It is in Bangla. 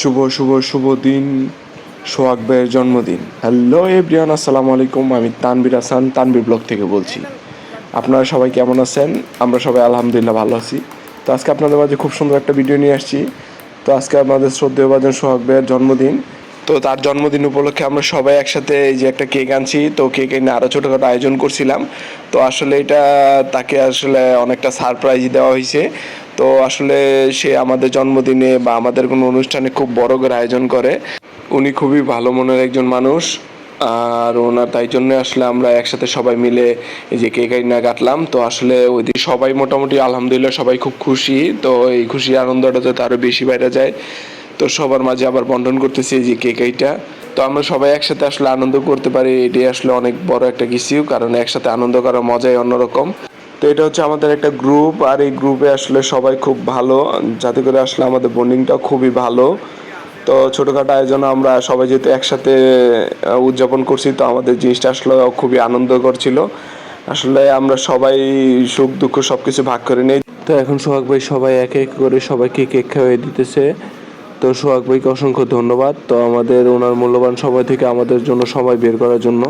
শুভ শুভ শুভ দিন, সোহাগ ভাইয়ের জন্মদিন। হ্যালো এভরিওয়ান আসসালামু আলাইকুম। আমি তানবির হাসান তানবির ব্লগ থেকে বলছি। আপনারা সবাই কেমন আছেন? আমরা সবাই আলহামদুলিল্লাহ ভালো আছি। তো আজকে আপনাদের মাঝে খুব সুন্দর একটা ভিডিও নিয়ে আসছি। তো আজকে আমাদের শ্রদ্ধেয় বাজন সোহাগ ভাইয়ের জন্মদিন। তো তার জন্মদিন উপলক্ষে আমরা সবাই একসাথে এই যে একটা কেক আনছি। তো কেক এনে আরও ছোটোখাটো আয়োজন করছিলাম। তো আসলে এটা তাকে আসলে অনেকটা সারপ্রাইজ দেওয়া হয়েছে। তো আসলে সে আমাদের জন্মদিনে বা আমাদের কোনো অনুষ্ঠানে খুব বড় করে আয়োজন করে। উনি খুবই ভালো মনের একজন মানুষ। আর ওনার তাই জন্য আসলে আমরা একসাথে সবাই মিলে এই যে কেক না কাটলাম। তো আসলে ওই দিন সবাই মোটামুটি আলহামদুলিল্লাহ সবাই খুব খুশি। তো এই খুশি আনন্দটা তো আরও বেশি বাইরে যায়। তো সবার মাঝে আবার বন্টন করতেছি এই যে কেক এইটা তো আমরা সবাই একসাথে আসলে আনন্দ করতে পারি। এটাই আসলে অনেক বড় একটা কিছু। কারণ একসাথে আনন্দ করার মজাই অন্যরকম। তো এটা হচ্ছে আমাদের একটা গ্রুপ আর এই গ্রুপে আসলে সবাই খুব ভালো। যাতে করে আসলে আমাদের বন্ডিংটাও খুবই ভালো। তো ছোটোখাটো আয়োজন আমরা সবাই যেহেতু একসাথে উদযাপন করছি, তো আমাদের জিনিসটা আসলে খুবই আনন্দ করছিল আসলে আমরা সবাই সুখ দুঃখ সব কিছু ভাগ করে নিই। তো এখন সোহাগ ভাই সবাই এক এক করে সবাইকে কেক খাওয়াই দিতেছে। তো সোহাগ ভাইকে অসংখ্য ধন্যবাদ। তো আমাদের ওনার মূল্যবান সময় থেকে আমাদের জন্য সময় বের করার জন্য।